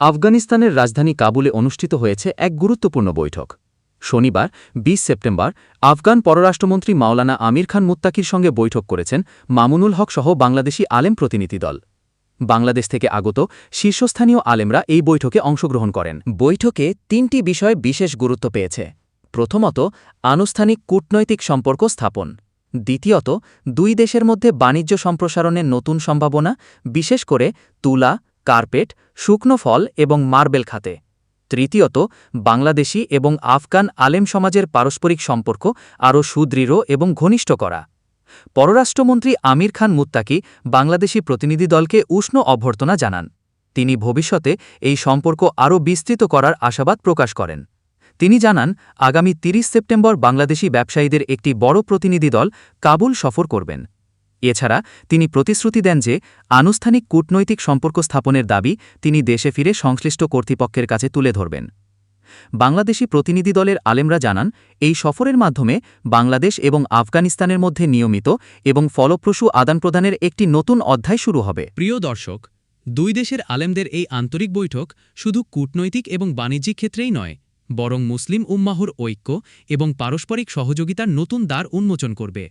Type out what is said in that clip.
আফগানিস্তানের রাজধানী কাবুলে অনুষ্ঠিত হয়েছে এক গুরুত্বপূর্ণ বৈঠক। শনিবার ২০ সেপ্টেম্বর, আফগান পররাষ্ট্রমন্ত্রী মাওলানা আমির খান মুত্তাকির সঙ্গে বৈঠক করেছেন মামুনুল হক সহ বাংলাদেশি আলেম প্রতিনিধি দল। বাংলাদেশ থেকে আগত শীর্ষস্থানীয় আলেমরা এই বৈঠকে অংশগ্রহণ করেন। বৈঠকে তিনটি বিষয় বিশেষ গুরুত্ব পেয়েছে। প্রথমত, আনুষ্ঠানিক কূটনৈতিক সম্পর্ক স্থাপন। দ্বিতীয়ত, দুই দেশের মধ্যে বাণিজ্য সম্প্রসারণের নতুন সম্ভাবনা, বিশেষ করে তুলা কার্পেট, শুকনো ফল এবং মার্বেল খাতে। তৃতীয়ত, বাংলাদেশি এবং আফগান আলেম সমাজের পারস্পরিক সম্পর্ক আরও সুদৃঢ় এবং ঘনিষ্ঠ করা। পররাষ্ট্রমন্ত্রী আমির খান মুত্তাকি বাংলাদেশি প্রতিনিধি দলকে উষ্ণ অভ্যর্থনা জানান। তিনি ভবিষ্যতে এই সম্পর্ক আরও বিস্তৃত করার আশাবাদ প্রকাশ করেন। তিনি জানান, আগামী ৩০ সেপ্টেম্বর বাংলাদেশি ব্যবসায়ীদের একটি বড় প্রতিনিধি দল কাবুল সফর করবেন। এছাড়া তিনি প্রতিশ্রুতি দেন যে আনুষ্ঠানিক কূটনৈতিক সম্পর্ক স্থাপনের দাবি তিনি দেশে ফিরে সংশ্লিষ্ট কর্তৃপক্ষের কাছে তুলে ধরবেন। বাংলাদেশি প্রতিনিধি দলের আলেমরা জানান, এই সফরের মাধ্যমে বাংলাদেশ এবং আফগানিস্তানের মধ্যে নিয়মিত এবং ফলপ্রসূ আদানপ্রদানের একটি নতুন অধ্যায় শুরু হবে। প্রিয় দর্শক, দুই দেশের আলেমদের এই আন্তরিক বৈঠক শুধু কূটনৈতিক এবং বাণিজ্যিক ক্ষেত্রেই নয়, বরং মুসলিম উম্মাহর ঐক্য এবং পারস্পরিক সহযোগিতার নতুন দ্বার উন্মোচন করবে।